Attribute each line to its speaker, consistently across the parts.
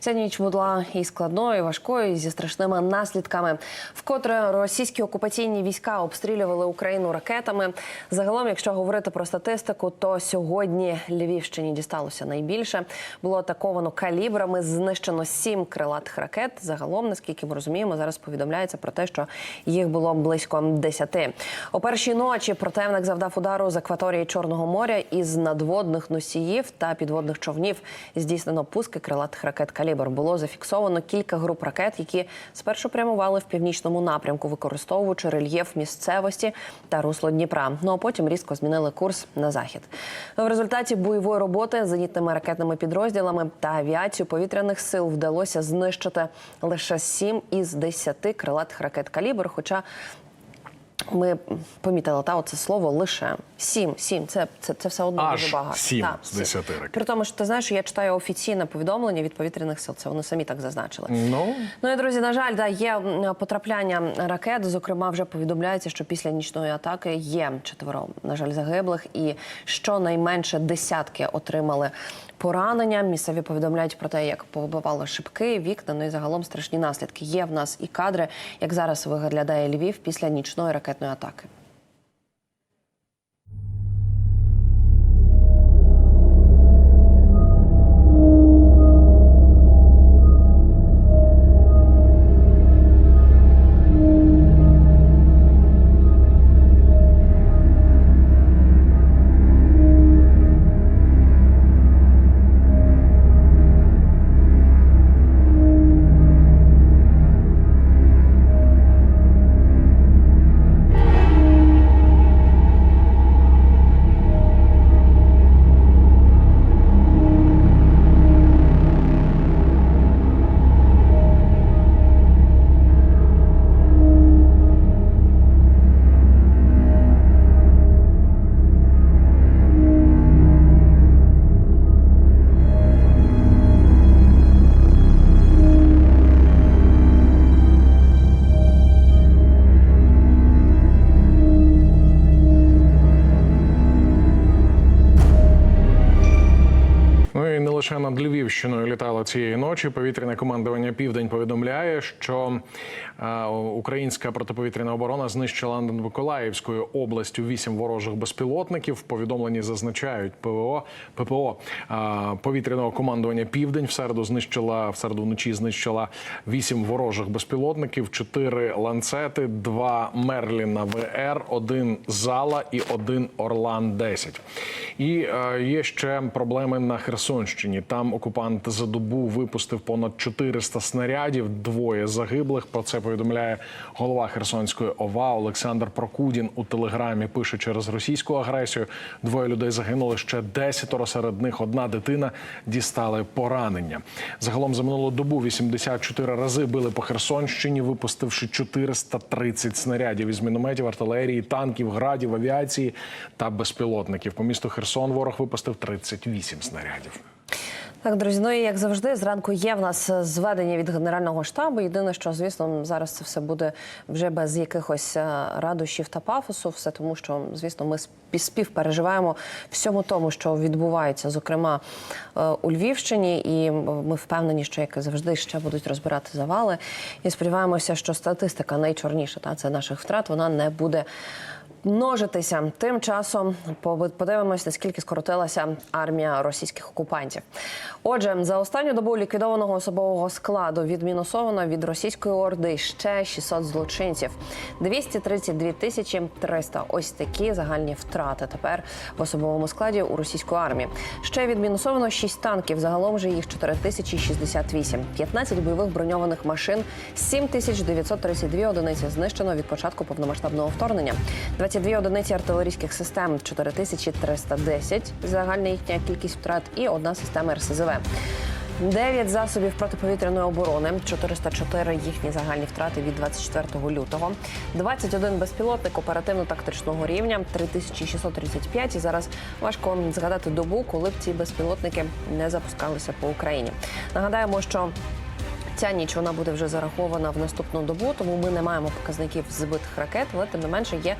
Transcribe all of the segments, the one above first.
Speaker 1: Ця ніч була і складною, і важкою, і зі страшними наслідками. Вкотре російські окупаційні війська обстрілювали Україну ракетами. Загалом, якщо говорити про статистику, то сьогодні Львівщині дісталося найбільше. Було атаковано калібрами, знищено сім крилатих ракет. Загалом, наскільки ми розуміємо, зараз повідомляється про те, що їх було близько десяти. О першій ночі противник завдав удару з акваторії Чорного моря із надводних носіїв та підводних човнів. Здійснено пуски крилатих ракет калібр. Було зафіксовано кілька груп ракет, які спершу прямували в північному напрямку, використовуючи рельєф місцевості та русло Дніпра. Ну а потім різко змінили курс на захід. В результаті бойової роботи зенітними ракетними підрозділами та авіацію повітряних сил вдалося знищити лише 7 із 10 крилатих ракет калібр. Хоча ми помітили та оце слово лише сім. Сім це, це, це все одно
Speaker 2: Аж
Speaker 1: дуже багато.
Speaker 2: сім
Speaker 1: Так,
Speaker 2: з 10 ракет.
Speaker 1: При тому, що ти знаєш, я читаю офіційне повідомлення від повітряних сил. Це вони самі так зазначили.
Speaker 2: Ну
Speaker 1: Ну і друзі, на жаль, да, є потрапляння ракет. Зокрема, вже повідомляється, що після нічної атаки є четверо, на жаль, загиблих, і щонайменше десятки отримали поранення. Місцеві повідомляють про те, як повибивали шибки, вікна. Ну і загалом страшні наслідки. Є в нас і кадри, як зараз виглядає Львів після нічної ракетної атаки.
Speaker 2: Над Львівщиною літало цієї ночі. Повітряне командування Південь повідомляє, що е, українська протиповітряна оборона знищила над Миколаївською областю вісім ворожих безпілотників. В повідомленні зазначають ПВО ППО е, повітряного командування Південь в середу знищила в середу вночі знищила вісім ворожих безпілотників, чотири ланцети, два Мерліна ВР, один зала і один Орлан 10 І е, є ще проблеми на Херсонщині. Там окупант за добу випустив понад 400 снарядів. Двоє загиблих. Про це повідомляє голова Херсонської ОВА Олександр Прокудін у телеграмі. Пише через російську агресію. Двоє людей загинули ще десятеро. Серед них одна дитина дістали поранення. Загалом за минулу добу 84 рази били по Херсонщині, випустивши 430 снарядів із мінометів, артилерії, танків, градів, авіації та безпілотників. По місту Херсон ворог випустив 38 снарядів.
Speaker 1: Так, друзі, ну і як завжди, зранку є в нас зведення від генерального штабу. Єдине, що звісно, зараз це все буде вже без якихось е, радощів та пафосу. Все тому, що звісно, ми спі- співпереживаємо всьому тому, що відбувається, зокрема е, у Львівщині, і ми впевнені, що як завжди ще будуть розбирати завали. І сподіваємося, що статистика найчорніша та це наших втрат, вона не буде множитися. Тим часом подивимось, наскільки скоротилася армія російських окупантів. Отже, за останню добу ліквідованого особового складу відмінусовано від російської орди ще 600 злочинців, 232 тисячі 300. Ось такі загальні втрати тепер в особовому складі у російської армії. Ще відмінусовано 6 танків. Загалом же їх 4068. 15 бойових броньованих машин, 7932 одиниці знищено від початку повномасштабного вторгнення. 22 одиниці артилерійських систем, 4310 загальна їхня кількість втрат, і одна система РСЗВ. 9 засобів протиповітряної оборони, 404 їхні загальні втрати від 24 лютого, 21 безпілотник оперативно-тактичного рівня, 3635. І зараз важко згадати добу, коли б ці безпілотники не запускалися по Україні. Нагадаємо, що Ця ніч вона буде вже зарахована в наступну добу, тому ми не маємо показників збитих ракет, але тим не менше є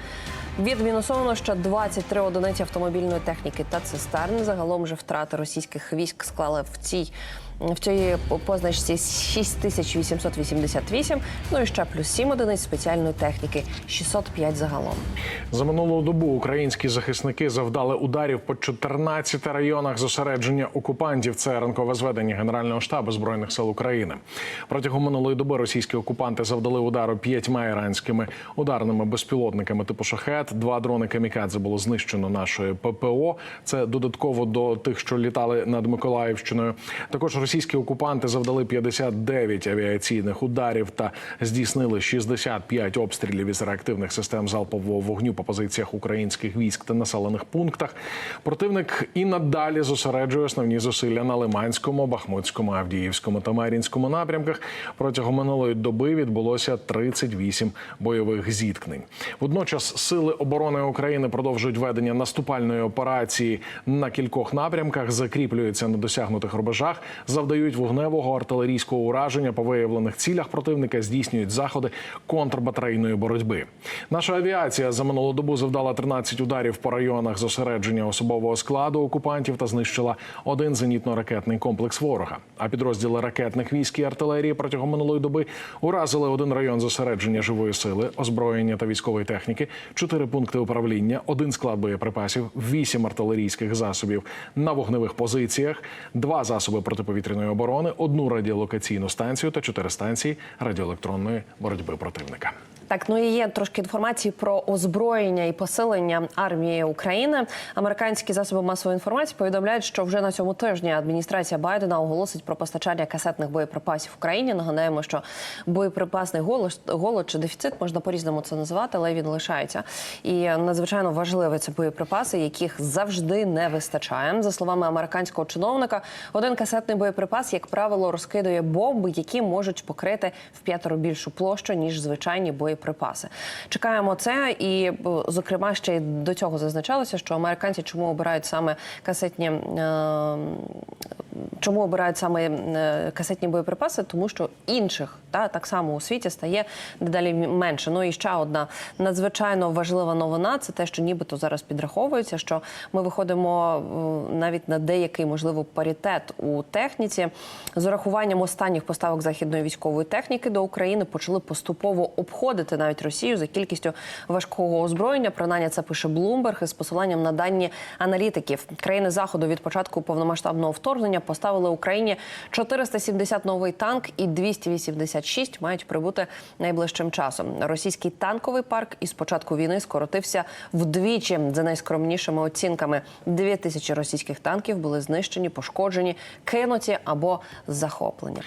Speaker 1: відмінусовано ще 23 одиниці автомобільної техніки та цистерн. Загалом же втрати російських військ склали в цій В цій позначці 6888, ну і ще плюс 7 одиниць спеціальної техніки, 605 загалом.
Speaker 2: За минулу добу українські захисники завдали ударів по 14 районах зосередження окупантів. Це ранкове зведення Генерального штабу збройних сил України. Протягом минулої доби російські окупанти завдали удару п'ятьма іранськими ударними безпілотниками типу шахет. Два дрони камікадзе було знищено нашою ППО. Це додатково до тих, що літали над Миколаївщиною. Також російські окупанти завдали 59 авіаційних ударів та здійснили 65 обстрілів із реактивних систем залпового вогню по позиціях українських військ та населених пунктах. Противник і надалі зосереджує основні зусилля на Лиманському, Бахмутському, Авдіївському та Мар'їнському напрямках. Протягом минулої доби відбулося 38 бойових зіткнень. Водночас сили оборони України продовжують ведення наступальної операції на кількох напрямках, закріплюються на досягнутих рубежах, завдають вогневого артилерійського ураження по виявлених цілях противника, здійснюють заходи контрбатарейної боротьби. Наша авіація за минулу добу завдала 13 ударів по районах зосередження особового складу окупантів та знищила один зенітно-ракетний комплекс ворога. А підрозділи ракетних військ і артилерії протягом минулої доби уразили один район зосередження живої сили, озброєння та військової техніки, чотири пункти управління, один склад боєприпасів, вісім артилерійських засобів на вогневих позиціях, два засоби протиповітряної оборони, одну радіолокаційну станцію та чотири станції радіоелектронної боротьби противника.
Speaker 1: Так, ну і є трошки інформації про озброєння і посилення армії України. Американські засоби масової інформації повідомляють, що вже на цьому тижні адміністрація Байдена оголосить про постачання касетних боєприпасів Україні. Нагадаємо, що боєприпасний голод, голод чи дефіцит можна по-різному це називати, але він лишається. І надзвичайно важливі це боєприпаси, яких завжди не вистачає. За словами американського чиновника, один касетний боєприпас, як правило, розкидує бомби, які можуть покрити в п'ятеро більшу площу ніж звичайні боєприпаси. Чекаємо це, і зокрема ще й до цього зазначалося, що американці чому обирають саме касетні. Е- Чому обирають саме е, касетні боєприпаси? Тому що інших та так само у світі стає дедалі менше. Ну і ще одна надзвичайно важлива новина це те, що нібито зараз підраховується, що ми виходимо е, навіть на деякий можливо паритет у техніці. З урахуванням останніх поставок західної військової техніки до України почали поступово обходити навіть Росію за кількістю важкого озброєння. Принаймні це пише Блумберг із посиланням на дані аналітиків. Країни заходу від початку повномасштабного вторгнення поставили Україні 470 новий танк і 286 мають прибути найближчим часом. Російський танковий парк із початку війни скоротився вдвічі за найскромнішими оцінками. Дві тисячі російських танків були знищені, пошкоджені, кинуті або захоплені.